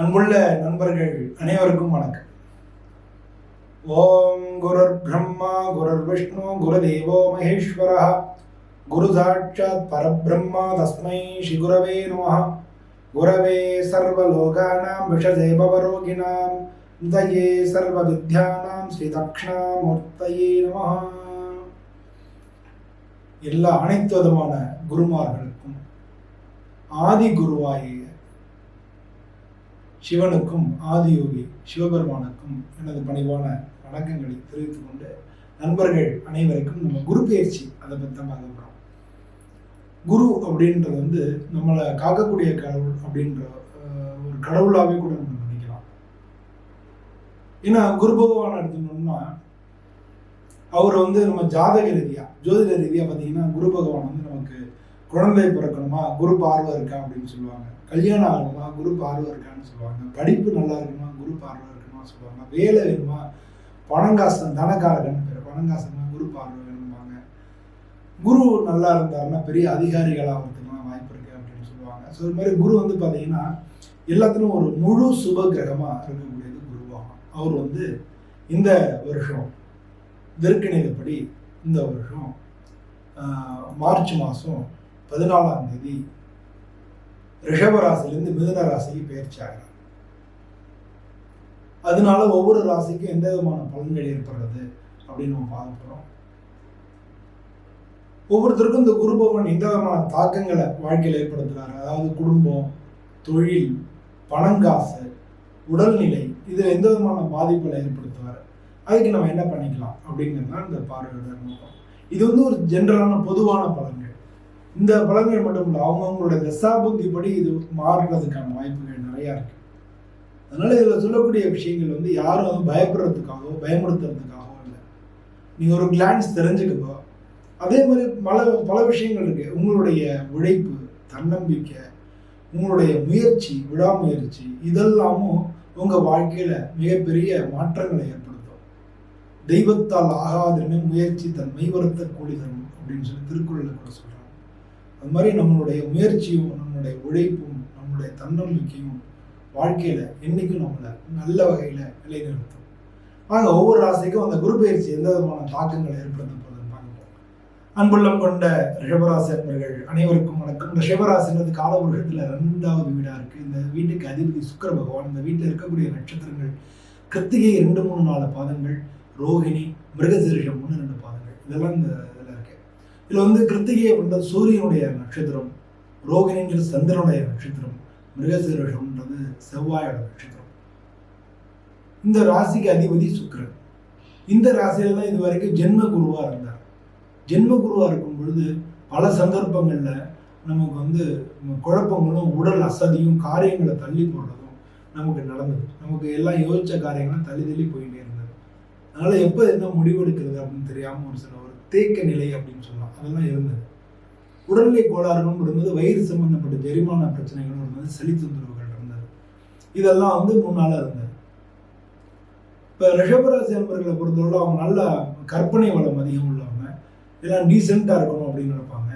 அன்புள்ள நண்பர்கள் அனைவருக்கும் வணக்கம். ஓம் குருர் பிரம்மா குருர் விஷ்ணு குரு தேவோ மகேஸ்வரः. குரு சாட்சாத் பரபிரம்மா தஸ்மை ஸ்ரீ குரவே நமः குரவே சர்வலோகானாம் விஷதே பவரோகிணாம் தயே சர்வவித்யானாம் ஸ்ரீ தக்ஷணாமூர்த்தயே நம எல்லா அனைத்து விதமான குருமார்களுக்கும் ஆதி குருவாயே சிவனுக்கும் ஆதியோகி சிவபெருமானுக்கும் எனது பணிவான வணக்கங்களை தெரிவித்துக் கொண்டு நண்பர்கள் அனைவருக்கும் நம்ம குரு பயிற்சி அதை பற்றி தான் பார்க்க போகிறோம் குரு அப்படின்றது வந்து நம்மளை காக்கக்கூடிய கடவுள் அப்படின்ற ஒரு கடவுளாகவே கூட நம்ம நினைக்கலாம். ஏன்னா குரு பகவான் எடுத்துக்கணும்னா அவர் வந்து நம்ம ஜாதக ரீதியாக ஜோதிட ரீதியாக பார்த்தீங்கன்னா குரு பகவான் வந்து நமக்கு குழந்தை பிறக்கணுமா? குரு பார்வை இருக்கா அப்படின்னு சொல்லுவாங்க. கல்யாணம் ஆகணுமா? குரு பார்வை இருக்கான்னு சொல்லுவாங்க. படிப்பு நல்லா இருக்கணுமா? குரு பார்வை இருக்கணுமா சொல்லுவாங்க. வேலை வேணுமா? பணங்காசன் தனக்காரகன் பேர் பணங்காசன்னா குரு பார்வை வேணும்பாங்க. குரு நல்லா இருந்தாருன்னா பெரிய அதிகாரிகளாக ஆகிறதுக்குலாம் வாய்ப்பு இருக்கு அப்படின்னு சொல்லுவாங்க. ஸோ இது மாதிரி குரு வந்து பார்த்தீங்கன்னா எல்லாத்துலையும் ஒரு முழு சுப கிரகமாக இருக்கக்கூடியது குருவாகும் அவர் வந்து இந்த வருஷம் திருக்கணிதப்படி இந்த வருஷம் மார்ச் மாதம் பதினாலாம் தேதி ரிஷப ராசியிலேருந்து மிதுன ராசிக்கு பயிற்சி ஆகிறார். அதனால ஒவ்வொரு ராசிக்கும் எந்த விதமான பலன்கள் ஏற்படுறது அப்படின்னு நம்ம பார்க்க ஒவ்வொருத்தருக்கும் இந்த குரு பகவான் எந்த விதமான தாக்கங்களை வாழ்க்கையில் ஏற்படுத்துறாரு? அதாவது குடும்பம் தொழில் பணங்காசு உடல்நிலை இதில் எந்த விதமான பாதிப்புகளை ஏற்படுத்துவார்? அதுக்கு நம்ம என்ன பண்ணிக்கலாம் அப்படிங்கிறது தான் இந்த பார்வையோட நோக்கம். இது வந்து ஒரு ஜென்ரலான பொதுவான பலன்கள். இந்த பலன்கள் மட்டும் இல்லை அவங்கவுங்களோட தசாபுத்தி படி இது மாறுறதுக்கான வாய்ப்புகள் நிறையா இருக்கு. அதனால இதில் சொல்லக்கூடிய விஷயங்கள் வந்து யாரும் வந்து பயப்படுறதுக்காகவோ பயமுறுத்துறதுக்காகவோ இல்லை. நீங்கள் ஒரு கிளான்ஸ் தெரிஞ்சுக்கப்போ அதே மாதிரி பல பல விஷயங்கள் இருக்கு. உங்களுடைய உழைப்பு தன்னம்பிக்கை உங்களுடைய முயற்சி விடாமுயற்சி இதெல்லாமும் உங்கள் வாழ்க்கையில் மிகப்பெரிய மாற்றங்களை ஏற்படுத்தும். தெய்வத்தால் ஆகாதன்னு முயற்சி தன் மெய்வருத்த தரும் அப்படின்னு சொல்லி திருக்குறளில் கூட சொல்கிறாங்க அது மாதிரி நம்மளுடைய முயற்சியும் நம்மளுடைய உழைப்பும் நம்மளுடைய தன்னம்பிக்கையும் வாழ்க்கையில் என்றைக்கும் நம்மளை நல்ல வகையில் நிலைநிறுத்தும். ஆக ஒவ்வொரு ராசிக்கும் அந்த குரு பயிற்சி எந்த விதமான தாக்கங்களை ஏற்படுத்த போதுன்னு பார்ப்போம் அன்புள்ளம் கொண்ட ரிஷபராசி அன்பர்கள் அனைவருக்கும் வணக்கம். ரிஷபராசின்றது காலபுருஷத்தில் ரெண்டாவது வீடாக இருக்குது இந்த வீட்டுக்கு அதிபதி சுக்கர பகவான் இந்த வீட்டில் இருக்கக்கூடிய நட்சத்திரங்கள் கிருத்திகை ரெண்டு மூணு நாலு பாதங்கள் ரோகிணி மிருகசீரிஷம் ஒன்று ரெண்டு பாதங்கள். இதெல்லாம் இந்த இதில் வந்து கிருத்திகை அப்படின்றது சூரியனுடைய நட்சத்திரம் ரோகிணின்றது சந்திரனுடைய நட்சத்திரம் மிருகசீரஷம்ன்றது செவ்வாயோட நட்சத்திரம். இந்த ராசிக்கு அதிபதி சுக்கரன். இந்த ராசியில தான் இது வரைக்கும் ஜென்ம குருவாக இருந்தார். ஜென்ம குருவாக இருக்கும் பொழுது பல சந்தர்ப்பங்களில் நமக்கு வந்து குழப்பங்களும் உடல் அசதியும் காரியங்களை தள்ளி போடுறதும் நமக்கு நடந்தது. நமக்கு எல்லாம் யோசித்த காரியங்களும் தள்ளி தள்ளி போயிட்டே இருந்தது. அதனால் எப்போ என்ன முடிவெடுக்கிறது அப்படின்னு தெரியாமல் ஒரு சில ஒரு தேக்க நிலை அப்படின்னு சொல்லலாம் அதெல்லாம் இருந்தது. உடல்நிலை கோளாறுகளும் இருந்தது வயிறு சம்பந்தப்பட்ட ஜெரிமான பிரச்சனைகளும் இருந்தது சளி தொந்தரவுகள் இருந்தது. இதெல்லாம் வந்து முன்னால இருந்தது. இப்போ ரிஷபராசி அன்பர்களை பொறுத்தவரை அவங்க நல்ல கற்பனை வளம் அதிகம் உள்ளவங்க. எல்லாம் டீசெண்டாக இருக்கணும் அப்படின்னு நினைப்பாங்க.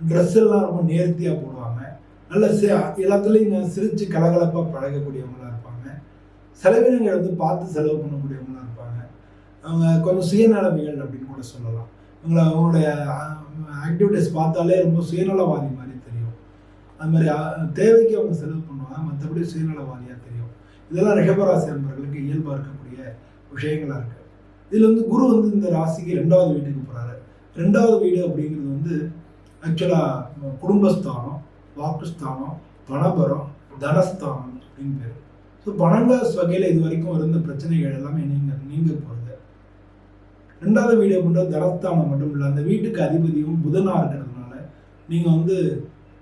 ட்ரெஸ் எல்லாம் ரொம்ப நேர்த்தியாக போடுவாங்க. நல்ல சி எல்லாத்துலேயும் சிரித்து கலகலப்பாக பழகக்கூடியவங்களாக இருப்பாங்க. செலவினங்களை வந்து பார்த்து செலவு பண்ணக்கூடியவங்களா இருப்பாங்க. அவங்க கொஞ்சம் சுயநலமைகள் அப்படின்னு கூட சொல்லலாம். உங்களை அவங்களுடைய ஆக்டிவிட்டிஸ் பார்த்தாலே ரொம்ப சுயநலவாதி மாதிரி தெரியும். அது மாதிரி தேவைக்கு அவங்க செலவு பண்ணுவாங்க மற்றபடி சுயநலவாதியாக தெரியும். இதெல்லாம் ரிஷபராசி அன்பர்களுக்கு இயல்பாக இருக்கக்கூடிய விஷயங்களாக இருக்குது இதில் வந்து குரு வந்து இந்த ராசிக்கு ரெண்டாவது வீட்டுக்கு போகிறாரு ரெண்டாவது வீடு அப்படிங்கிறது வந்து ஆக்சுவலாக குடும்பஸ்தானம் வாக்குஸ்தானம் பணபரம் தனஸ்தானம் அப்படின்னு பேர். ஸோ பணங்கள் வகையில் இது வரைக்கும் இருந்த பிரச்சனைகள் எல்லாமே நீங்கள் நீங்க போகிறது ரெண்டாவது வீடு அப்படின்றது தனஸ்தானம் மட்டும் இல்லை அந்த வீட்டுக்கு அதிபதியும் புதனாக இருக்கிறதுனால நீங்கள் வந்து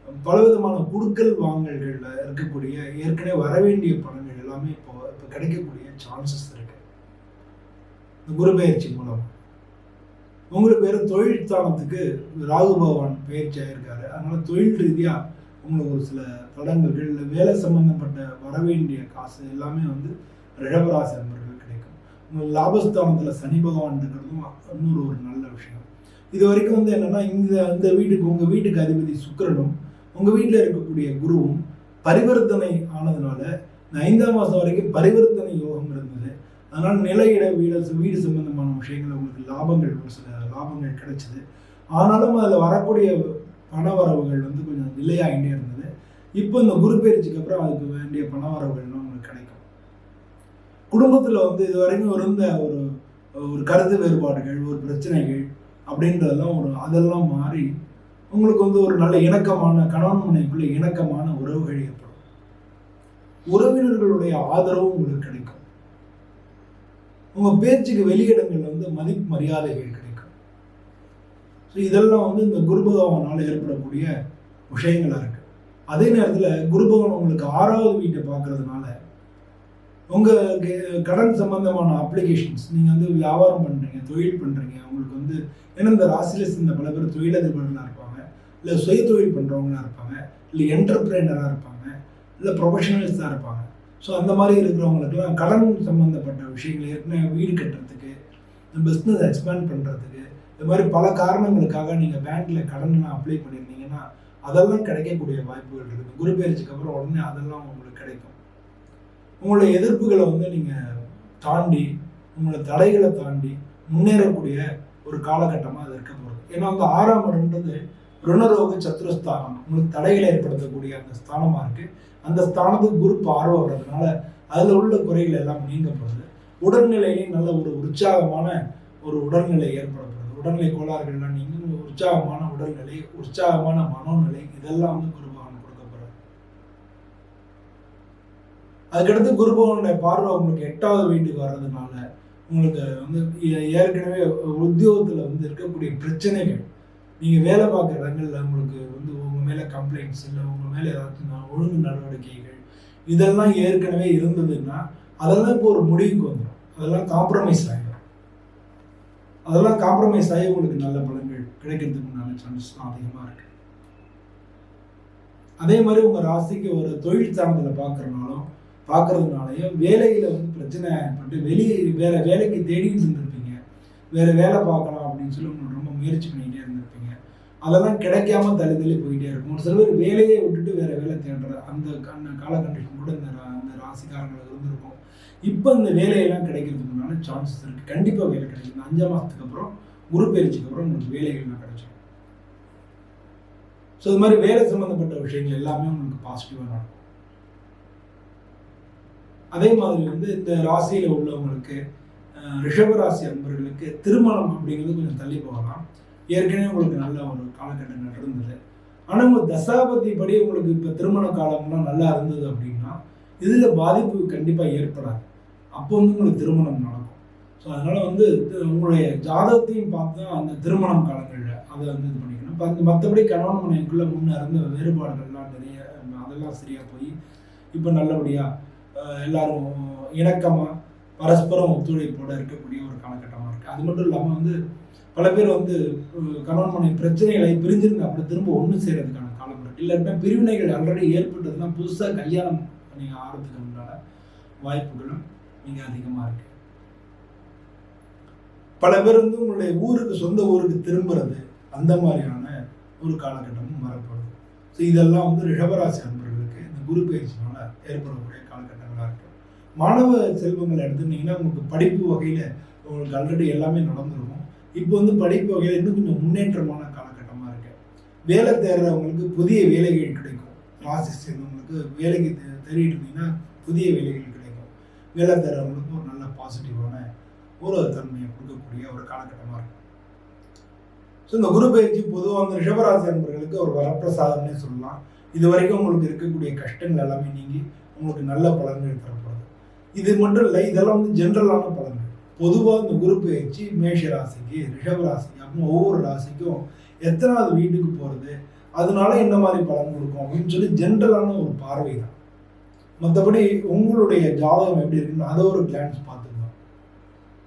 பலவிதமான குடுக்கல் வாங்கல்களில் இருக்கக்கூடிய ஏற்கனவே வரவேண்டிய பணங்கள் எல்லாமே இப்போ இப்போ கிடைக்கக்கூடிய சான்சஸ் இருக்கு. இந்த குரு பயிற்சி மூலம். உங்களுக்கு வேறு தொழில் ஸ்தானத்துக்கு ராகு பகவான் பயிற்சி ஆகியிருக்காரு அதனால் தொழில் ரீதியாக உங்களுக்கு ஒரு சில தடங்கல்கள் இல்லை வேலை சம்பந்தப்பட்ட வரவேண்டிய காசு எல்லாமே வந்து ரிழவராசி அன்பர்கள் லாபஸ்தானத்தில் சனி பகவான் இருக்கிறதும் இன்னொரு ஒரு நல்ல விஷயம். இது வரைக்கும் வந்து என்னன்னா இந்த இந்த வீட்டுக்கு உங்கள் வீட்டுக்கு அதிபதி சுக்கிரனும் உங்கள் வீட்டில் இருக்கக்கூடிய குருவும் பரிவர்த்தனை ஆனதுனால இந்த ஐந்தாம் மாதம் வரைக்கும் பரிவர்த்தனை யோகம் இருந்தது. அதனால் நிலையிட வீடு வீடு சம்பந்தமான விஷயங்கள் உங்களுக்கு லாபங்கள் ஒரு சில லாபங்கள் கிடைச்சிது. ஆனாலும் அதில் வரக்கூடிய பண வரவுகள் வந்து கொஞ்சம் நிலையாகிட்டே இருந்தது. இப்போ இந்த குரு பயிற்சிக்கு அப்புறம் அதுக்கு வேண்டிய பண வரவுகள்லாம் குடும்பத்தில் வந்து இது வரைக்கும் இருந்த ஒரு ஒரு கருத்து வேறுபாடுகள் ஒரு பிரச்சனைகள் அப்படின்றதெல்லாம் ஒரு அதெல்லாம் மாறி உங்களுக்கு வந்து ஒரு நல்ல இணக்கமான கணவன் மனைவிக்குள்ள இணக்கமான உறவுகள் ஏற்படும். உறவினர்களுடைய ஆதரவும் உங்களுக்கு கிடைக்கும். உங்கள் பேச்சுக்கு வெளியிடங்கள் வந்து மதிப்பு மரியாதைகள் கிடைக்கும். ஸோ இதெல்லாம் வந்து இந்த குரு பகவானால் ஏற்படக்கூடிய விஷயங்களாக இருக்குது அதே நேரத்தில் குரு பகவான் உங்களுக்கு ஆறாவது வீட்டை பார்க்கறதுனால உங்கள் கடன் சம்பந்தமான அப்ளிகேஷன்ஸ் நீங்கள் வந்து வியாபாரம் பண்ணுறீங்க தொழில் பண்ணுறீங்க உங்களுக்கு வந்து ஏன்னா இந்த ராசியில் சேர்ந்த பல பேர் தொழிலதிபர்களாக இருப்பாங்க இல்லை சுய தொழில் பண்ணுறவங்களா இருப்பாங்க இல்லை என்டர்பிரைனராக இருப்பாங்க இல்லை ப்ரொஃபஷனல்ஸாக இருப்பாங்க. ஸோ அந்த மாதிரி இருக்கிறவங்களுக்குலாம் கடன் சம்மந்தப்பட்ட விஷயங்கள் ஏற்கனவே வீடு கட்டுறதுக்கு பிஸ்னஸ் எக்ஸ்பேண்ட் பண்ணுறதுக்கு இது மாதிரி பல காரணங்களுக்காக நீங்கள் பேங்க்கில் கடன்லாம் அப்ளை பண்ணியிருந்தீங்கன்னா அதெல்லாம் கிடைக்கக்கூடிய வாய்ப்புகள் இருக்குது குரு பயிற்சிக்கு அப்புறம் உடனே அதெல்லாம் உங்களுக்கு கிடைக்கும். உங்களுடைய எதிர்ப்புகளை வந்து நீங்கள் தாண்டி உங்களோட தடைகளை தாண்டி முன்னேறக்கூடிய ஒரு காலகட்டமாக அது இருக்க போகிறது ஏன்னா வந்து ஆறாம் இடம்ன்றது ருணரோக சத்துருஸ்தானம் உங்களுக்கு தடைகளை ஏற்படுத்தக்கூடிய அந்த ஸ்தானமாக இருக்குது அந்த ஸ்தானத்துக்கு குரு பார்வை வர்றதுனால அதில் உள்ள குறைகள் எல்லாம் நீங்க போகிறது உடல்நிலையிலையும் நல்ல ஒரு உற்சாகமான ஒரு உடல்நிலை ஏற்படப்படுது உடல்நிலை கோளாறுகள்லாம் நீங்க உற்சாகமான உடல்நிலை உற்சாகமான மனோநிலை இதெல்லாம் வந்து குரு அதுக்கடுத்து குரு பகவானுடைய பார்வை உங்களுக்கு எட்டாவது வீட்டுக்கு வர்றதுனால உங்களுக்கு வந்து ஏ- ஏற்கனவே உத்தியோகத்தில் வந்து இருக்கக்கூடிய பிரச்சனைகள் நீங்கள் வேலை பார்க்குற இடங்களில் உங்களுக்கு வந்து உங்கள் மேலே கம்ப்ளைண்ட்ஸ் இல்லை உங்கள் மேலே ஏதாச்சும் ஒழுங்கு நடவடிக்கைகள் இதெல்லாம் ஏற்கனவே இருந்ததுன்னா அதெல்லாம் இப்போ ஒரு முடிவுக்கு வந்துடும் அதெல்லாம் காம்ப்ரமைஸ் ஆகிடும் அதெல்லாம் காம்ப்ரமைஸ் ஆகி உங்களுக்கு நல்ல பலன்கள் கிடைக்கிறதுக்கு நல்ல சான்சஸ்லாம் அதிகமாக இருக்கு. அதே மாதிரி உங்கள் ராசிக்கு ஒரு தொழில் பார்க்குறனாலும் பார்க்கறதுனாலையும் வேலையில் வந்து பிரச்சனை ஏற்பட்டு வெளியே வேற வேலைக்கு தேடிட்டு இருந்திருப்பீங்க வேற வேலை பார்க்கலாம் அப்படின்னு சொல்லி உங்களுக்கு ரொம்ப முயற்சி பண்ணிக்கிட்டே இருந்திருப்பீங்க. அதெல்லாம் கிடைக்காம தள்ளி தள்ளி போயிட்டே இருக்கும். ஒரு சில பேர் வேலையை விட்டுட்டு வேற வேலை தேடுற அந்த கண்ண காலகட்டத்தில் கூட இந்த அந்த ராசிக்காரங்களுக்கு இருந்திருக்கும். இப்போ இந்த வேலையெல்லாம் கிடைக்கிறதுக்குண்டான சான்சஸ் இருக்கு. கண்டிப்பாக வேலை கிடைக்கும். இந்த அஞ்சாம் மாதத்துக்கு அப்புறம் குரு பயிற்சிக்கு அப்புறம் உங்களுக்கு வேலைகள்லாம் கிடைச்சிடும் ஸோ இது மாதிரி வேலை சம்மந்தப்பட்ட விஷயங்கள் எல்லாமே உங்களுக்கு பாசிட்டிவாக நடக்கும். அதே மாதிரி வந்து இந்த ராசியில் உள்ளவங்களுக்கு அஹ், ரிஷப ராசி அன்பர்களுக்கு திருமணம் அப்படிங்கிறது கொஞ்சம் தள்ளி போகலாம். ஏற்கனவே உங்களுக்கு நல்ல ஒரு காலகட்டம் நடந்தது. ஆனால் உங்கள் தசாபதி படி உங்களுக்கு இப்போ திருமண காலம்லாம் நல்லா இருந்தது அப்படின்னா இதில் பாதிப்பு கண்டிப்பாக ஏற்படாது. அப்போ வந்து உங்களுக்கு திருமணம் நடக்கும். ஸோ அதனால் வந்து உங்களுடைய ஜாதகத்தையும் பார்த்து அந்த திருமணம் காலங்களில் அதை வந்து இது பண்ணிக்கணும். இப்போ மற்றபடி கணவன் மனைவிக்குள்ளே முன்னே இருந்த வேறுபாடுகள்லாம் நிறைய அதெல்லாம் சரியாக போய் இப்போ நல்லபடியாக எல்லாரும் இணக்கமாக பரஸ்பரம் ஒத்துழைப்போடு இருக்கக்கூடிய ஒரு காலகட்டமாக இருக்குது அது மட்டும் இல்லாமல் வந்து பல பேர் வந்து அஹ், கணவன் மனைவி பிரச்சனைகளை பிரிஞ்சிருந்தா அப்படி திரும்ப ஒன்று செய்கிறதுக்கான காலம் இருக்குது இல்லாட்டினா பிரிவினைகள் ஆல்ரெடி ஏற்பட்டதுன்னா புதுசாக கல்யாணம் பண்ணி ஆகிறதுக்கு உண்டான வாய்ப்புகளும் மிக அதிகமாக இருக்குது பல பேர் வந்து உங்களுடைய ஊருக்கு சொந்த ஊருக்கு திரும்புறது அந்த மாதிரியான ஒரு காலகட்டமும் வரப்படுது ஸோ இதெல்லாம் வந்து ரிஷபராசி அன்பர்களுக்கு இந்த குரு பயிற்சினால ஏற்படக்கூடிய காலகட்டங்களாக இருக்கு. மாணவ செல்வங்களை எடுத்துட்டீங்கன்னா உங்களுக்கு படிப்பு வகையில் உங்களுக்கு ஆல்ரெடி எல்லாமே நடந்துருக்கும். இப்போ வந்து படிப்பு வகையில் இன்னும் கொஞ்சம் முன்னேற்றமான காலகட்டமாக இருக்கு. வேலை தேடுறவங்களுக்கு புதிய வேலைகள் கிடைக்கும். ராசி சேர்ந்தவங்களுக்கு வேலைக்கு தேடிட்டு இருந்தீங்கன்னா புதிய வேலைகள் கிடைக்கும். வேலை தேடுறவங்களுக்கு ஒரு நல்ல பாசிட்டிவான ஒரு தன்மையை கொடுக்கக்கூடிய ஒரு காலகட்டமாக இருக்கும் ஸோ இந்த குரு பயிற்சி பொதுவாக அந்த ரிஷபராசி அன்பர்களுக்கு ஒரு வரப்பிரசாதம்னே சொல்லலாம். இது வரைக்கும் உங்களுக்கு இருக்கக்கூடிய கஷ்டங்கள் எல்லாமே நீங்கி உங்களுக்கு நல்ல பலன்கள் தரப்படுது. இது மட்டும் இல்லை இதெல்லாம் வந்து ஜென்ரலான பலன்கள். பொதுவாக இந்த குரு பயிற்சி மேஷ ராசிக்கு ரிஷப ராசிக்கு அப்படின்னு ஒவ்வொரு ராசிக்கும் எத்தனாவது வீட்டுக்கு போகிறது அதனால என்ன மாதிரி பலன் கொடுக்கும் அப்படின்னு சொல்லி ஜென்ரலான ஒரு பார்வை தான். மற்றபடி உங்களுடைய ஜாதகம் எப்படி இருக்குன்னு அதை ஒரு கிளான்ஸ் பார்த்துக்கலாம்.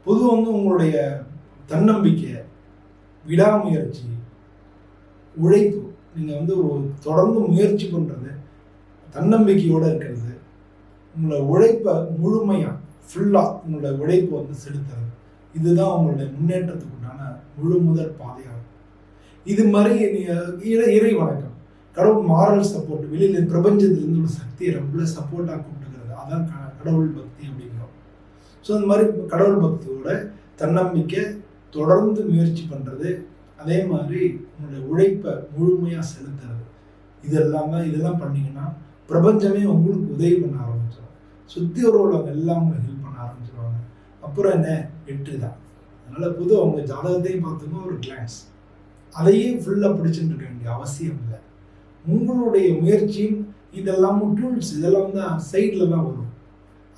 பொதுவாக வந்து உங்களுடைய தன்னம்பிக்கை விடாமுயற்சி உழைப்பு நீங்கள் வந்து தொடர்ந்து முயற்சி பண்ணுறது தன்னம்பிக்கையோடு இருக்கிறது உங்களை உழைப்பை முழுமையாக ஃபுல்லாக உங்களோட உழைப்பை வந்து செலுத்துறது. இதுதான் உங்களுடைய முன்னேற்றத்துக்கு உண்டான முழு முதல் பாதையாகும். இது மாதிரி நீ- இறை இறை வணக்கம். கடவுள் மாரல் சப்போர்ட் வெளியில் பிரபஞ்சத்திலிருந்து ஒரு சக்தியை ரொம்ப சப்போர்ட்டாக கூப்பிட்டுக்கிறது. அதான் க- கடவுள் பக்தி அப்படிங்கிறோம். ஸோ அந்த மாதிரி கடவுள் பக்தியோட தன்னம்பிக்கை தொடர்ந்து முயற்சி பண்ணுறது அதே மாதிரி உங்களுடைய உழைப்பை முழுமையாக செலுத்துறது. இதெல்லாம் தான் இதெல்லாம் பண்ணிங்கன்னா பிரபஞ்சமே உங்களுக்கு உதவி பண்ண ஆரம்பிச்சிடும் சுற்றி உள்ளவங்க எல்லாம் உங்களுக்கு ஹெல்ப் பண்ண ஆரம்பிச்சிருவாங்க. அப்புறம் என்ன? வெற்றி தான். அதனால் பொது அவங்க ஜாதகத்தையும் பார்த்துங்க ஒரு கிளான்ஸ் அதையே ஃபுல்லாக பிடிச்சிட்டு இருக்க வேண்டிய அவசியம் இல்லை. உங்களுடைய முயற்சியும் இதெல்லாமும் டூல்ஸ் இதெல்லாம் வந்து சைடில் தான் வரும்.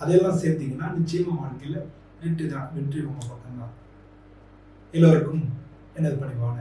அதையெல்லாம் சேர்த்திங்கன்னா நிச்சயமாக வாழ்க்கையில் வெற்றி தான். வெற்றி உங்கள் பக்கம்தான் எல்லோருக்கும் எனது பணிவான